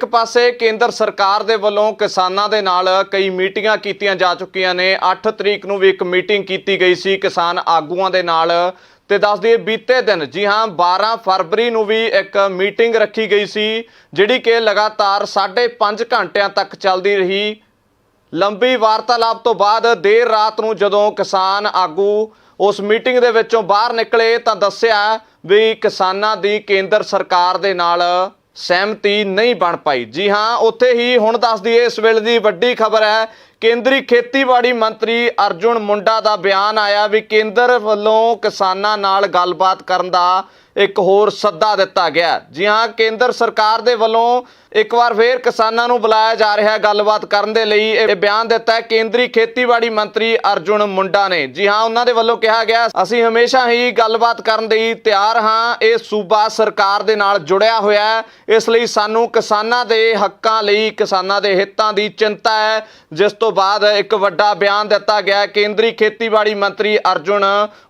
ਇੱਕ ਪਾਸੇ ਕੇਂਦਰ ਸਰਕਾਰ ਦੇ ਵੱਲੋਂ ਕਿਸਾਨਾਂ ਦੇ ਨਾਲ ਕਈ ਮੀਟਿੰਗਾਂ ਕੀਤੀਆਂ ਜਾ ਚੁੱਕੀਆਂ ਨੇ। 8 ਤਰੀਕ ਨੂੰ ਵੀ ਇੱਕ ਮੀਟਿੰਗ ਕੀਤੀ ਗਈ ਸੀ ਕਿਸਾਨ ਆਗੂਆਂ ਦੇ ਨਾਲ। ਤੇ ਦੱਸ ਦਈਏ, ਬੀਤੇ ਦਿਨ, ਜੀ ਹਾਂ 12 ਫਰਵਰੀ ਨੂੰ ਵੀ ਇੱਕ ਮੀਟਿੰਗ ਰੱਖੀ ਗਈ ਸੀ, ਜਿਹੜੀ ਕਿ ਲਗਾਤਾਰ 5.5 ਘੰਟਿਆਂ ਤੱਕ ਚੱਲਦੀ ਰਹੀ। ਲੰਬੀ ਵਾਰਤਾਲਾਪ ਤੋਂ ਬਾਅਦ ਦੇਰ ਰਾਤ ਨੂੰ ਜਦੋਂ ਕਿਸਾਨ ਆਗੂ ਉਸ ਮੀਟਿੰਗ ਦੇ ਵਿੱਚੋਂ ਬਾਹਰ ਨਿਕਲੇ ਤਾਂ ਦੱਸਿਆ ਵੀ ਕਿਸਾਨਾਂ ਦੀ ਕੇਂਦਰ ਸਰਕਾਰ ਦੇ ਨਾਲ ਸਹਿਮਤੀ ਨਹੀਂ ਬਣ ਪਾਈ। ਜੀ ਹਾਂ, ਉੱਥੇ ਹੀ ਹੁਣ ਦੱਸ ਦਈਏ ਇਸ ਵੇਲੇ ਦੀ ਵੱਡੀ ਖਬਰ ਹੈ, ਕੇਂਦਰੀ ਖੇਤੀਬਾੜੀ ਮੰਤਰੀ ਅਰਜੁਨ ਮੁੰਡਾ ਦਾ ਬਿਆਨ ਆਇਆ ਵੀ ਕੇਂਦਰ ਵੱਲੋਂ ਕਿਸਾਨਾਂ ਨਾਲ ਗੱਲਬਾਤ ਕਰਨ ਦਾ ਇੱਕ ਹੋਰ ਸੱਦਾ ਦਿੱਤਾ ਗਿਆ। ਜੀ ਹਾਂ ਕੇਂਦਰ ਸਰਕਾਰ ਦੇ ਵੱਲੋਂ ਇੱਕ ਵਾਰ ਫੇਰ ਕਿਸਾਨਾਂ ਨੂੰ ਬੁਲਾਇਆ ਜਾ ਰਿਹਾ ਹੈ। ਗੱਲਬਾਤ ਕਰਨ ਦੇ ਲਈ ਇਹ ਬਿਆਨ ਦਿੱਤਾ ਹੈ। ਕੇਂਦਰੀ ਖੇਤੀਬਾੜੀ ਮੰਤਰੀ ਅਰਜੁਨ ਮੁੰਡਾ ਨੇ। ਜੀ ਹਾਂ, ਉਹਨਾਂ ਦੇ ਵੱਲੋਂ ਕਿਹਾ ਗਿਆ, ਅਸੀਂ ਹਮੇਸ਼ਾ ਹੀ ਗੱਲਬਾਤ ਕਰਨ ਲਈ ਤਿਆਰ ਹਾਂ। ਇਹ ਸੂਬਾ ਸਰਕਾਰ ਦੇ ਨਾਲ ਜੁੜਿਆ ਹੋਇਆ ਹੈ। ਇਸ ਲਈ ਸਾਨੂੰ ਕਿਸਾਨਾਂ ਦੇ ਹੱਕਾਂ ਲਈ, ਕਿਸਾਨਾਂ ਦੇ ਹਿੱਤਾਂ ਦੀ ਚਿੰਤਾ ਹੈ। ਜਿਸ ਤੋਂ ਬਾਅਦ ਇੱਕ ਵੱਡਾ ਬਿਆਨ ਦਿੱਤਾ ਗਿਆ ਕੇਂਦਰੀ ਖੇਤੀਬਾੜੀ ਮੰਤਰੀ ਅਰਜੁਨ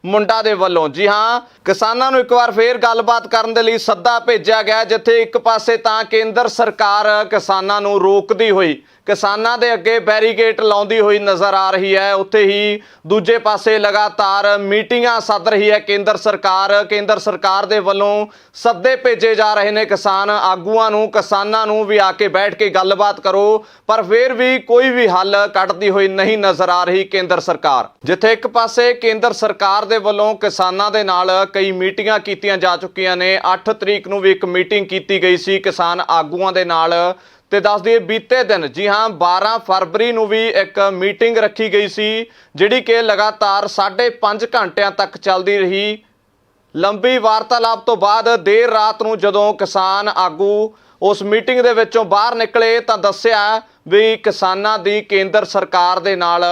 ਮੁੰਡਾ ਦੇ ਵੱਲੋਂ। ਜੀ ਹਾਂ, ਕਿਸਾਨਾਂ ਨੂੰ ਇੱਕ ਵਾਰ ਫੇਰ ਗੱਲਬਾਤ ਕਰਨ ਦੇ ਲਈ ਸੱਦਾ ਭੇਜਿਆ ਗਿਆ, ਜਿੱਥੇ ਇੱਕ ਪਾਸੇ ਤਾਂ ਕੇਂਦਰ ਸਰਕਾਰ ਕਿਸਾਨਾਂ ਨੂੰ ਰੋਕਦੀ ਹੋਈ ਕਿਸਾਨਾਂ ਦੇ ਅੱਗੇ ਬੈਰੀਗੇਟ ਲਾਉਂਦੀ ਹੋਈ ਨਜ਼ਰ ਆ ਰਹੀ ਹੈ। ਉੱਥੇ ਹੀ ਦੂਜੇ ਪਾਸੇ ਲਗਾਤਾਰ ਮੀਟਿੰਗਾਂ ਸੱਦ ਰਹੀ ਹੈ ਕੇਂਦਰ ਸਰਕਾਰ। ਕੇਂਦਰ ਸਰਕਾਰ ਦੇ ਵੱਲੋਂ ਸੱਦੇ ਭੇਜੇ ਜਾ ਰਹੇ ਨੇ ਕਿਸਾਨ। ਆਗੂਆਂ ਨੂੰ, ਕਿਸਾਨਾਂ ਨੂੰ ਵੀ ਆ ਕੇ ਬੈਠ ਕੇ ਗੱਲਬਾਤ ਕਰੋ। ਪਰ ਫਿਰ ਵੀ ਕੋਈ ਵੀ ਹੱਲ ਕੱਢਦੀ ਹੋਈ ਨਹੀਂ ਨਜ਼ਰ ਆ ਰਹੀ ਕੇਂਦਰ ਸਰਕਾਰ। ਜਿੱਥੇ ਇੱਕ ਪਾਸੇ ਕੇਂਦਰ ਸਰਕਾਰ ਦੇ ਵੱਲੋਂ ਕਿਸਾਨਾਂ ਦੇ ਨਾਲ ਕਈ ਮੀਟਿੰਗਾਂ ਕੀਤੀਆਂ ਜਾ ਚੁੱਕੀਆਂ ਨੇ। 8 ਤਰੀਕ ਨੂੰ ਵੀ ਇੱਕ ਮੀਟਿੰਗ ਕੀਤੀ ਗਈ ਸੀ। ਕਿਸਾਨ ਆਗੂਆਂ ਦੇ ਨਾਲ ਤੇ ਦੱਸ ਦਈਏ, ਬੀਤੇ ਦਿਨ, ਜੀ ਹਾਂ 12 ਫਰਵਰੀ ਨੂੰ ਵੀ ਇੱਕ ਮੀਟਿੰਗ ਰੱਖੀ ਗਈ ਸੀ, ਜਿਹੜੀ ਕਿ ਲਗਾਤਾਰ 5.5 ਘੰਟਿਆਂ ਤੱਕ ਚੱਲਦੀ ਰਹੀ। ਲੰਬੀ ਵਾਰਤਾਲਾਪ ਤੋਂ ਬਾਅਦ ਦੇਰ ਰਾਤ ਨੂੰ ਜਦੋਂ ਕਿਸਾਨ ਆਗੂ ਉਸ ਮੀਟਿੰਗ ਦੇ ਵਿੱਚੋਂ ਬਾਹਰ ਨਿਕਲੇ, ਤਾਂ ਦੱਸਿਆ ਵੀ ਕਿਸਾਨਾਂ ਦੀ ਕੇਂਦਰ ਸਰਕਾਰ ਦੇ ਨਾਲ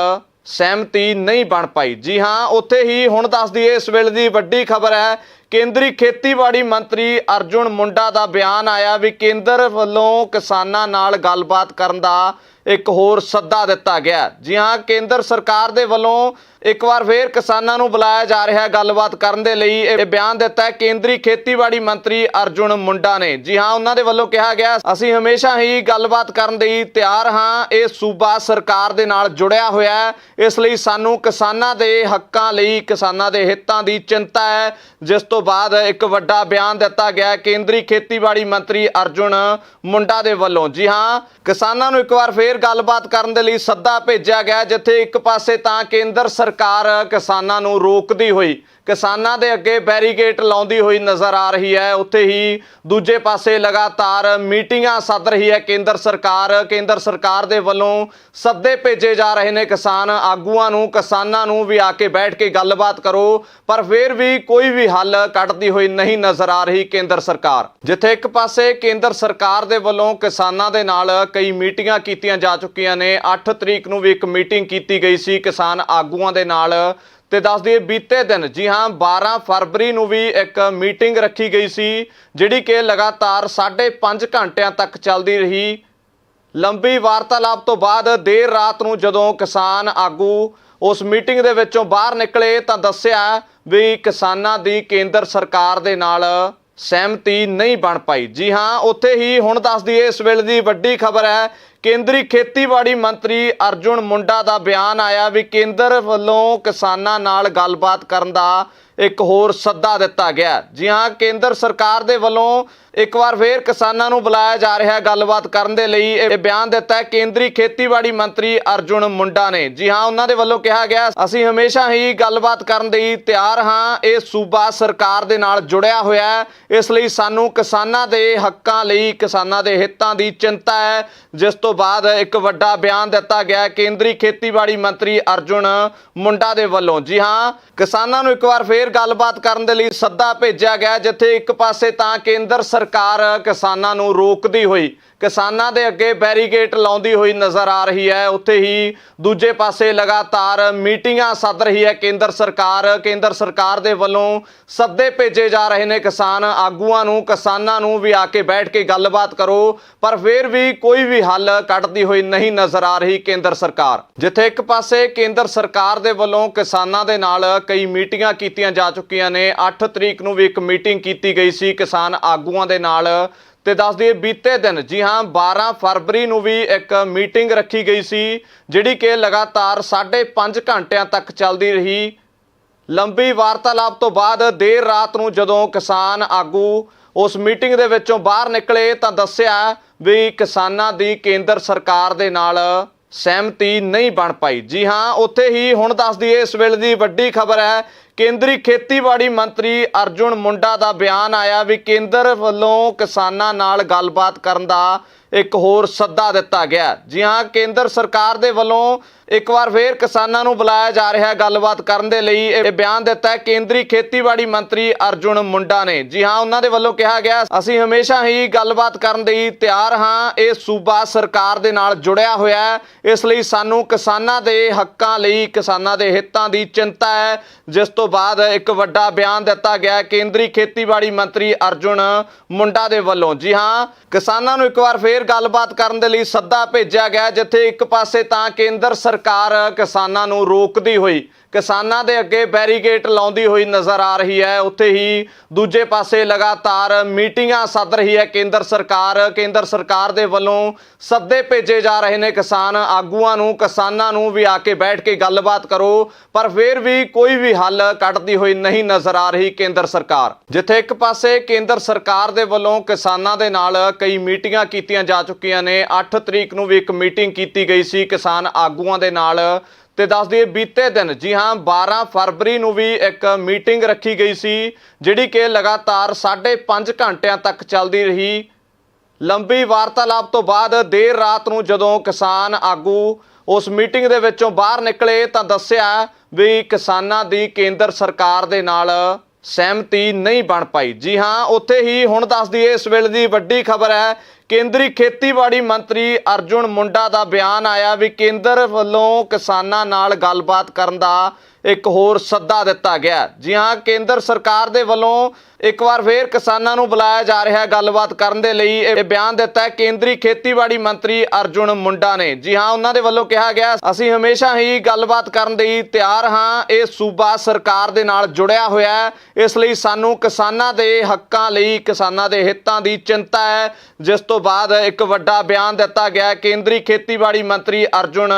ਸਹਿਮਤੀ ਨਹੀਂ ਬਣ ਪਾਈ। ਜੀ ਹਾਂ, ਉੱਥੇ ਹੀ ਹੁਣ ਦੱਸ ਦਈਏ, ਇਸ ਵੇਲੇ ਦੀ ਵੱਡੀ ਖਬਰ ਹੈ ਕੇਂਦਰੀ ਖੇਤੀਬਾੜੀ ਮੰਤਰੀ ਅਰਜੁਨ ਮੁੰਡਾ ਦਾ ਬਿਆਨ ਆਇਆ ਵੀ ਕੇਂਦਰ ਵੱਲੋਂ ਕਿਸਾਨਾਂ ਨਾਲ ਗੱਲਬਾਤ ਕਰਨ ਦਾ ਇੱਕ ਹੋਰ ਸੱਦਾ ਦਿੱਤਾ ਗਿਆ। ਜੀ ਹਾਂ, ਕੇਂਦਰ ਸਰਕਾਰ ਦੇ ਵੱਲੋਂ ਇੱਕ ਵਾਰ ਫੇਰ ਕਿਸਾਨਾਂ ਨੂੰ ਬੁਲਾਇਆ ਜਾ ਰਿਹਾ ਹੈ। ਗੱਲਬਾਤ ਕਰਨ ਦੇ ਲਈ ਇਹ ਬਿਆਨ ਦਿੱਤਾ ਹੈ। ਕੇਂਦਰੀ ਖੇਤੀਬਾੜੀ ਮੰਤਰੀ ਅਰਜੁਨ ਮੁੰਡਾ ਨੇ। ਜੀ ਹਾਂ, ਉਹਨਾਂ ਦੇ ਵੱਲੋਂ ਕਿਹਾ ਗਿਆ, ਅਸੀਂ ਹਮੇਸ਼ਾ ਹੀ ਗੱਲਬਾਤ ਕਰਨ ਲਈ ਤਿਆਰ ਹਾਂ। ਇਹ ਸੂਬਾ ਸਰਕਾਰ ਦੇ ਨਾਲ ਜੁੜਿਆ ਹੋਇਆ ਹੈ। ਇਸ ਲਈ ਸਾਨੂੰ ਕਿਸਾਨਾਂ ਦੇ ਹੱਕਾਂ ਲਈ, ਕਿਸਾਨਾਂ ਦੇ ਹਿੱਤਾਂ ਦੀ ਚਿੰਤਾ ਹੈ। ਜਿਸ ਤੋਂ ਬਾਅਦ ਇੱਕ ਵੱਡਾ ਬਿਆਨ ਦਿੱਤਾ ਗਿਆ ਕੇਂਦਰੀ ਖੇਤੀਬਾੜੀ ਮੰਤਰੀ ਅਰਜੁਨ ਮੁੰਡਾ ਦੇ ਵੱਲੋਂ। ਜੀ ਹਾਂ, ਕਿਸਾਨਾਂ ਨੂੰ ਇੱਕ ਵਾਰ ਫੇਰ ਗੱਲਬਾਤ ਕਰਨ ਦੇ ਲਈ ਸੱਦਾ ਭੇਜਿਆ ਗਿਆ, ਜਿੱਥੇ ਇੱਕ ਪਾਸੇ ਤਾਂ ਕੇਂਦਰ ਸਰਕਾਰ ਕਿਸਾਨਾਂ ਨੂੰ ਰੋਕਦੀ ਹੋਈ ਕਿਸਾਨਾਂ ਦੇ ਅੱਗੇ ਬੈਰੀਗੇਟ ਲਾਉਂਦੀ ਹੋਈ ਨਜ਼ਰ ਆ ਰਹੀ ਹੈ। ਉੱਥੇ ਹੀ ਦੂਜੇ ਪਾਸੇ ਲਗਾਤਾਰ ਮੀਟਿੰਗਾਂ ਸੱਦ ਰਹੀ ਹੈ ਕੇਂਦਰ ਸਰਕਾਰ। ਕੇਂਦਰ ਸਰਕਾਰ ਦੇ ਵੱਲੋਂ ਸੱਦੇ ਭੇਜੇ ਜਾ ਰਹੇ ਨੇ ਕਿਸਾਨ। ਆਗੂਆਂ ਨੂੰ, ਕਿਸਾਨਾਂ ਨੂੰ ਵੀ ਆ ਕੇ ਬੈਠ ਕੇ ਗੱਲਬਾਤ ਕਰੋ। ਪਰ ਫਿਰ ਵੀ ਕੋਈ ਵੀ ਹੱਲ ਕੱਢਦੀ ਹੋਈ ਨਹੀਂ ਨਜ਼ਰ ਆ ਰਹੀ ਕੇਂਦਰ ਸਰਕਾਰ। ਜਿੱਥੇ ਇੱਕ ਪਾਸੇ ਕੇਂਦਰ ਸਰਕਾਰ ਦੇ ਵੱਲੋਂ ਕਿਸਾਨਾਂ ਦੇ ਨਾਲ ਕਈ ਮੀਟਿੰਗਾਂ ਕੀਤੀਆਂ ਜਾ ਚੁੱਕੀਆਂ ਨੇ। 8 ਤਰੀਕ ਨੂੰ ਵੀ ਇੱਕ ਮੀਟਿੰਗ ਕੀਤੀ ਗਈ ਸੀ। ਕਿਸਾਨ ਆਗੂਆਂ ਦੇ ਨਾਲ ਤੇ ਦੱਸ ਦਈਏ ਬੀਤੇ ਦਿਨ, ਜੀ ਹਾਂ 12 ਫਰਵਰੀ ਨੂੰ ਵੀ ਇੱਕ ਮੀਟਿੰਗ ਰੱਖੀ ਗਈ ਸੀ, ਜਿਹੜੀ ਕਿ ਲਗਾਤਾਰ 5.5 ਘੰਟਿਆਂ ਤੱਕ ਚੱਲਦੀ ਰਹੀ। ਲੰਬੀ ਵਾਰਤਾਲਾਪ ਤੋਂ ਬਾਅਦ ਦੇਰ ਰਾਤ ਨੂੰ ਜਦੋਂ ਕਿਸਾਨ ਆਗੂ ਉਸ ਮੀਟਿੰਗ ਦੇ ਵਿੱਚੋਂ ਬਾਹਰ ਨਿਕਲੇ ਤਾਂ ਦੱਸਿਆ ਵੀ ਕਿਸਾਨਾਂ ਦੀ ਕੇਂਦਰ ਸਰਕਾਰ ਦੇ ਨਾਲ ਸਹਿਮਤੀ ਨਹੀਂ ਬਣ ਪਾਈ। ਜੀ ਹਾਂ, ਉੱਥੇ ਹੀ ਹੁਣ ਦੱਸ ਦਈਏ ਇਸ ਵੇਲੇ ਦੀ ਵੱਡੀ ਖਬਰ ਹੈ ਕੇਂਦਰੀ ਖੇਤੀਬਾੜੀ ਮੰਤਰੀ ਅਰਜੁਨ ਮੁੰਡਾ ਦਾ ਬਿਆਨ ਆਇਆ ਵੀ ਕੇਂਦਰ ਵੱਲੋਂ ਕਿਸਾਨਾਂ ਨਾਲ ਗੱਲਬਾਤ ਕਰਨ ਦਾ ਇੱਕ ਹੋਰ ਸੱਦਾ ਦਿੱਤਾ ਗਿਆ। ਜੀ ਹਾਂ, ਕੇਂਦਰ ਸਰਕਾਰ ਦੇ ਵੱਲੋਂ ਇੱਕ ਵਾਰ ਫੇਰ ਕਿਸਾਨਾਂ ਨੂੰ ਬੁਲਾਇਆ ਜਾ ਰਿਹਾ ਹੈ। ਗੱਲਬਾਤ ਕਰਨ ਦੇ ਲਈ ਇਹ ਬਿਆਨ ਦਿੱਤਾ ਹੈ। ਕੇਂਦਰੀ ਖੇਤੀਬਾੜੀ ਮੰਤਰੀ ਅਰਜੁਨ ਮੁੰਡਾ ਨੇ। ਜੀ ਹਾਂ, ਉਹਨਾਂ ਦੇ ਵੱਲੋਂ ਕਿਹਾ ਗਿਆ, ਅਸੀਂ ਹਮੇਸ਼ਾ ਹੀ ਗੱਲਬਾਤ ਕਰਨ ਲਈ ਤਿਆਰ ਹਾਂ। ਇਹ ਸੂਬਾ ਸਰਕਾਰ ਦੇ ਨਾਲ ਜੁੜਿਆ ਹੋਇਆ ਹੈ। ਇਸ ਲਈ ਸਾਨੂੰ ਕਿਸਾਨਾਂ ਦੇ ਹੱਕਾਂ ਲਈ, ਕਿਸਾਨਾਂ ਦੇ ਹਿੱਤਾਂ ਦੀ ਚਿੰਤਾ ਹੈ। ਜਿਸ ਤੋਂ ਬਾਅਦ ਇੱਕ ਵੱਡਾ ਬਿਆਨ ਦਿੱਤਾ ਗਿਆ ਹੈ। ਕੇਂਦਰੀ ਖੇਤੀਬਾੜੀ ਮੰਤਰੀ ਅਰਜੁਨ ਮੁੰਡਾ ਦੇ ਵੱਲੋਂ। ਜੀ ਹਾਂ, ਕਿਸਾਨਾਂ ਨੂੰ ਇੱਕ ਵਾਰ ਫੇਰ ਗੱਲਬਾਤ ਕਰਨ ਦੇ ਲਈ ਸੱਦਾ ਭੇਜਿਆ ਗਿਆ, ਜਿੱਥੇ ਇੱਕ ਪਾਸੇ ਤਾਂ ਕੇਂਦਰ ਸਰਕਾਰ ਕਿਸਾਨਾਂ ਨੂੰ ਰੋਕਦੀ ਹੋਈ ਕਿਸਾਨਾਂ ਦੇ ਅੱਗੇ ਬੈਰੀਗੇਟ ਲਾਉਂਦੀ ਹੋਈ ਨਜ਼ਰ ਆ ਰਹੀ ਹੈ। ਉੱਥੇ ਹੀ ਦੂਜੇ ਪਾਸੇ ਲਗਾਤਾਰ ਮੀਟਿੰਗਾਂ ਸੱਦ ਰਹੀ ਹੈ ਕੇਂਦਰ ਸਰਕਾਰ। ਕੇਂਦਰ ਸਰਕਾਰ ਦੇ ਵੱਲੋਂ ਸੱਦੇ ਭੇਜੇ ਜਾ ਰਹੇ ਨੇ ਕਿਸਾਨ ਆਗੂਆਂ ਨੂੰ, ਕਿਸਾਨਾਂ ਨੂੰ ਵੀ ਆ ਕੇ ਬੈਠ ਕੇ ਗੱਲਬਾਤ ਕਰੋ, ਪਰ ਫਿਰ ਵੀ ਕੋਈ ਵੀ ਹੱਲ ਕੱਢਦੀ ਹੋਈ ਨਹੀਂ ਨਜ਼ਰ ਆ ਰਹੀ ਕੇਂਦਰ ਸਰਕਾਰ। ਜਿੱਥੇ ਇੱਕ ਪਾਸੇ ਕੇਂਦਰ ਸਰਕਾਰ ਦੇ ਵੱਲੋਂ ਕਿਸਾਨਾਂ ਦੇ ਨਾਲ ਕਈ ਮੀਟਿੰਗਾਂ ਕੀਤੀਆਂ ਜਾ ਚੁੱਕੀਆਂ ਨੇ 8 ਤਰੀਕ ਨੂੰ ਵੀ ਇੱਕ ਮੀਟਿੰਗ ਕੀਤੀ ਗਈ ਸੀ ਕਿਸਾਨ ਆਗੂਆਂ ਦੇ ਨਾਲ। ਤੇ ਦੱਸ ਦਈਏ ਬੀਤੇ ਦਿਨ, ਜੀ ਹਾਂ 12 ਫਰਵਰੀ ਨੂੰ ਵੀ ਇੱਕ ਮੀਟਿੰਗ ਰੱਖੀ ਗਈ ਸੀ, ਜਿਹੜੀ ਕਿ ਲਗਾਤਾਰ 5.5 ਘੰਟਿਆਂ ਤੱਕ ਚੱਲਦੀ ਰਹੀ। ਲੰਬੀ ਵਾਰਤਾਲਾਪ ਤੋਂ ਬਾਅਦ ਦੇਰ ਰਾਤ ਨੂੰ ਜਦੋਂ ਕਿਸਾਨ ਆਗੂ ਉਸ ਮੀਟਿੰਗ ਦੇ ਵਿੱਚੋਂ ਬਾਹਰ ਨਿਕਲੇ, ਤਾਂ ਦੱਸਿਆ ਵੀ ਕਿਸਾਨਾਂ ਦੀ ਕੇਂਦਰ ਸਰਕਾਰ ਦੇ ਨਾਲ ਸਹਿਮਤੀ ਨਹੀਂ ਬਣ ਪਾਈ। ਜੀ ਹਾਂ, ਉੱਥੇ ਹੀ ਹੁਣ ਦੱਸ ਦਈਏ ਇਸ ਵੇਲੇ ਦੀ ਵੱਡੀ ਖਬਰ ਹੈ ਕੇਂਦਰੀ ਖੇਤੀਬਾੜੀ ਮੰਤਰੀ ਅਰਜੁਨ ਮੁੰਡਾ ਦਾ ਬਿਆਨ ਆਇਆ ਵੀ ਕੇਂਦਰ ਵੱਲੋਂ ਕਿਸਾਨਾਂ ਨਾਲ ਗੱਲਬਾਤ ਕਰਨ ਦਾ ਇੱਕ ਹੋਰ ਸੱਦਾ ਦਿੱਤਾ ਗਿਆ। ਜੀ ਹਾਂ, ਕੇਂਦਰ ਸਰਕਾਰ ਦੇ ਵੱਲੋਂ ਇੱਕ ਵਾਰ ਫੇਰ ਕਿਸਾਨਾਂ ਨੂੰ ਬੁਲਾਇਆ ਜਾ ਰਿਹਾ ਹੈ ਗੱਲਬਾਤ ਕਰਨ ਦੇ ਲਈ। ਇਹ ਬਿਆਨ ਦਿੱਤਾ ਹੈ ਕੇਂਦਰੀ ਖੇਤੀਬਾੜੀ ਮੰਤਰੀ ਅਰਜੁਨ ਮੁੰਡਾ ਨੇ। ਜੀ ਹਾਂ, ਉਹਨਾਂ ਦੇ ਵੱਲੋਂ ਕਿਹਾ ਗਿਆ, ਅਸੀਂ ਹਮੇਸ਼ਾ ਹੀ ਗੱਲਬਾਤ ਕਰਨ ਲਈ ਤਿਆਰ ਹਾਂ। ਇਹ ਸੂਬਾ ਸਰਕਾਰ ਦੇ ਨਾਲ ਜੁੜਿਆ ਹੋਇਆ ਹੈ। ਇਸ ਲਈ ਸਾਨੂੰ ਕਿਸਾਨਾਂ ਦੇ ਹੱਕਾਂ ਲਈ, ਕਿਸਾਨਾਂ ਦੇ ਹਿੱਤਾਂ ਦੀ ਚਿੰਤਾ ਹੈ, ਜਿਸ ਤੋਂ ਬਾਅਦ ਇੱਕ ਵੱਡਾ ਬਿਆਨ ਦਿੱਤਾ ਗਿਆ ਕੇਂਦਰੀ ਖੇਤੀਬਾੜੀ ਮੰਤਰੀ ਅਰਜੁਨ ਮੁੰਡਾ ਦੇ ਵੱਲੋਂ। ਜੀ ਹਾਂ, ਕਿਸਾਨਾਂ ਨੂੰ ਇੱਕ ਵਾਰ ਫੇਰ ਗੱਲਬਾਤ ਕਰਨ ਦੇ ਲਈ ਸੱਦਾ ਭੇਜਿਆ ਗਿਆ ਜਿੱਥੇ ਇੱਕ ਪਾਸੇ ਤਾਂ ਕੇਂਦਰ ਸਰਕਾਰ ਕਿਸਾਨਾਂ ਨੂੰ ਰੋਕਦੀ ਹੋਈ ਕਿਸਾਨਾਂ ਦੇ ਅੱਗੇ ਬੈਰੀਕੇਡ ਲਾਉਂਦੀ ਹੋਈ ਨਜ਼ਰ ਆ ਰਹੀ ਹੈ। ਉੱਥੇ ਹੀ ਦੂਜੇ ਪਾਸੇ ਲਗਾਤਾਰ ਮੀਟਿੰਗਾਂ ਸੱਦ ਰਹੀ ਹੈ ਕੇਂਦਰ ਸਰਕਾਰ। ਕੇਂਦਰ ਸਰਕਾਰ ਦੇ ਵੱਲੋਂ ਸੱਦੇ ਭੇਜੇ ਜਾ ਰਹੇ ਨੇ ਕਿਸਾਨ। ਆਗੂਆਂ ਨੂੰ, ਕਿਸਾਨਾਂ ਨੂੰ ਵੀ ਆ ਕੇ ਬੈਠ ਕੇ ਗੱਲਬਾਤ ਕਰੋ। ਪਰ ਫਿਰ ਵੀ ਕੋਈ ਵੀ ਹੱਲ ਕੱਢਦੀ ਹੋਈ ਨਹੀਂ ਨਜ਼ਰ ਆ ਰਹੀ ਕੇਂਦਰ ਸਰਕਾਰ। ਜਿੱਥੇ ਇੱਕ ਪਾਸੇ ਕੇਂਦਰ ਸਰਕਾਰ ਦੇ ਵੱਲੋਂ ਕਿਸਾਨਾਂ ਦੇ ਨਾਲ ਕਈ ਮੀਟਿੰਗਾਂ ਕੀਤੀਆਂ ਜਾ ਚੁੱਕੀਆਂ ਨੇ। 8 ਤਰੀਕ ਨੂੰ ਵੀ ਇੱਕ ਮੀਟਿੰਗ ਕੀਤੀ ਗਈ ਸੀ। ਕਿਸਾਨ ਆਗੂਆਂ ਦੇ ਨਾਲ ਤੇ ਦੱਸ ਦਈਏ ਬੀਤੇ ਦਿਨ, ਜੀ ਹਾਂ 12 ਫਰਵਰੀ ਨੂੰ ਵੀ ਇੱਕ ਮੀਟਿੰਗ ਰੱਖੀ ਗਈ ਸੀ, ਜਿਹੜੀ ਕਿ ਲਗਾਤਾਰ 5.5 ਘੰਟਿਆਂ ਤੱਕ ਚੱਲਦੀ ਰਹੀ। ਲੰਬੀ ਵਾਰਤਾਲਾਪ ਤੋਂ ਬਾਅਦ ਦੇਰ ਰਾਤ ਨੂੰ ਜਦੋਂ ਕਿਸਾਨ ਆਗੂ ਉਸ ਮੀਟਿੰਗ ਦੇ ਵਿੱਚੋਂ ਬਾਹਰ ਨਿਕਲੇ, ਤਾਂ ਦੱਸਿਆ ਵੀ ਕਿਸਾਨਾਂ ਦੀ ਕੇਂਦਰ ਸਰਕਾਰ ਦੇ ਨਾਲ ਸਹਿਮਤੀ ਨਹੀਂ ਬਣ ਪਾਈ। ਜੀ ਹਾਂ, ਉੱਥੇ ਹੀ ਹੁਣ ਦੱਸ ਦਈਏ ਇਸ ਵੇਲੇ ਦੀ ਵੱਡੀ ਖਬਰ ਹੈ ਕੇਂਦਰੀ ਖੇਤੀਬਾੜੀ ਮੰਤਰੀ ਅਰਜੁਨ ਮੁੰਡਾ ਦਾ ਬਿਆਨ ਆਇਆ ਵੀ ਕੇਂਦਰ ਵੱਲੋਂ ਕਿਸਾਨਾਂ ਨਾਲ ਗੱਲਬਾਤ ਕਰਨ ਦਾ ਇੱਕ ਹੋਰ ਸੱਦਾ ਦਿੱਤਾ ਗਿਆ। ਜੀ ਹਾਂ ਕੇਂਦਰ ਸਰਕਾਰ ਦੇ ਵੱਲੋਂ ਇੱਕ ਵਾਰ ਫੇਰ ਕਿਸਾਨਾਂ ਨੂੰ ਬੁਲਾਇਆ ਜਾ ਰਿਹਾ ਹੈ ਗੱਲਬਾਤ ਕਰਨ ਦੇ ਲਈ, ਇਹ ਬਿਆਨ ਦਿੱਤਾ ਹੈ ਕੇਂਦਰੀ ਖੇਤੀਬਾੜੀ ਮੰਤਰੀ ਅਰਜੁਨ ਮੁੰਡਾ ਨੇ। ਜੀ ਹਾਂ, ਉਹਨਾਂ ਦੇ ਵੱਲੋਂ ਕਿਹਾ ਗਿਆ, ਅਸੀਂ ਹਮੇਸ਼ਾ ਹੀ ਗੱਲਬਾਤ ਕਰਨ ਲਈ ਤਿਆਰ ਹਾਂ, ਇਹ ਸੂਬਾ ਸਰਕਾਰ ਦੇ ਨਾਲ ਜੁੜਿਆ ਹੋਇਆ ਹੈ। ਇਸ ਲਈ ਸਾਨੂੰ ਕਿਸਾਨਾਂ ਦੇ ਹੱਕਾਂ ਲਈ, ਕਿਸਾਨਾਂ ਦੇ ਹਿੱਤਾਂ ਦੀ ਚਿੰਤਾ ਹੈ, ਜਿਸ ਤੋਂ ਬਾਅਦ ਇੱਕ ਵੱਡਾ ਬਿਆਨ ਦਿੱਤਾ ਗਿਆ ਕੇਂਦਰੀ ਖੇਤੀਬਾੜੀ ਮੰਤਰੀ ਅਰਜੁਨ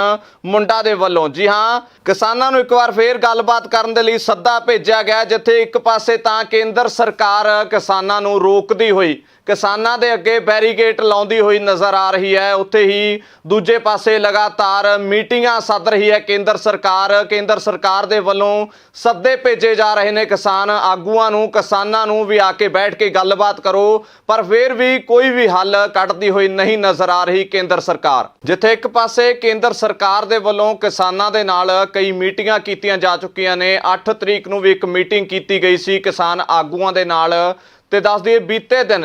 ਮੁੰਡਾ ਦੇ ਵੱਲੋਂ। ਜੀ ਹਾਂ, ਕਿਸਾਨਾਂ ਨੂੰ ਇੱਕ ਵਾਰ ਫੇਰ ਗੱਲਬਾਤ ਕਰਨ ਦੇ ਲਈ ਸੱਦਾ ਭੇਜਿਆ ਗਿਆ ਜਿੱਥੇ ਇੱਕ ਪਾਸੇ ਤਾਂ ਕੇਂਦਰ ਸਰਕਾਰ ਕਿਸਾਨਾਂ ਨੂੰ ਰੋਕਦੀ ਹੋਈ, ਕਿਸਾਨਾਂ ਦੇ ਅੱਗੇ ਬੈਰੀਗੇਟ ਲਾਉਂਦੀ ਹੋਈ ਨਜ਼ਰ ਆ ਰਹੀ ਹੈ। ਉੱਥੇ ਹੀ ਦੂਜੇ ਪਾਸੇ ਲਗਾਤਾਰ ਮੀਟਿੰਗਾਂ ਸੱਦ ਰਹੀ ਹੈ। ਕੇਂਦਰ ਸਰਕਾਰ ਕੇਂਦਰ ਸਰਕਾਰ ਦੇ ਵੱਲੋਂ ਸੱਦੇ ਭੇਜੇ ਜਾ ਰਹੇ ਨੇ। ਕਿਸਾਨ ਆਗੂਆਂ ਨੂੰ, ਕਿਸਾਨਾਂ ਨੂੰ ਵੀ ਆ ਕੇ ਬੈਠ ਕੇ ਗੱਲਬਾਤ ਕਰੋ। ਪਰ ਫਿਰ ਵੀ ਕੋਈ ਵੀ ਹੱਲ ਕੱਢਦੀ ਹੋਈ ਨਹੀਂ ਨਜ਼ਰ ਆ ਰਹੀ ਕੇਂਦਰ ਸਰਕਾਰ। ਜਿੱਥੇ ਇੱਕ ਪਾਸੇ ਕੇਂਦਰ ਸਰਕਾਰ ਦੇ ਵੱਲੋਂ ਕਿਸਾਨਾਂ ਦੇ ਨਾਲ ਕਈ ਮੀਟਿੰਗਾਂ ਕੀਤੀਆਂ ਜਾ ਚੁੱਕੀਆਂ ਨੇ 8 ਤਰੀਕ ਨੂੰ ਵੀ ਇੱਕ ਮੀਟਿੰਗ ਕੀਤੀ ਗਈ ਸੀ ਕਿਸਾਨ ਆਗੂਆਂ ਦੇ ਨਾਲ। ਤੇ ਦੱਸ ਦਈਏ, ਬੀਤੇ ਦਿਨ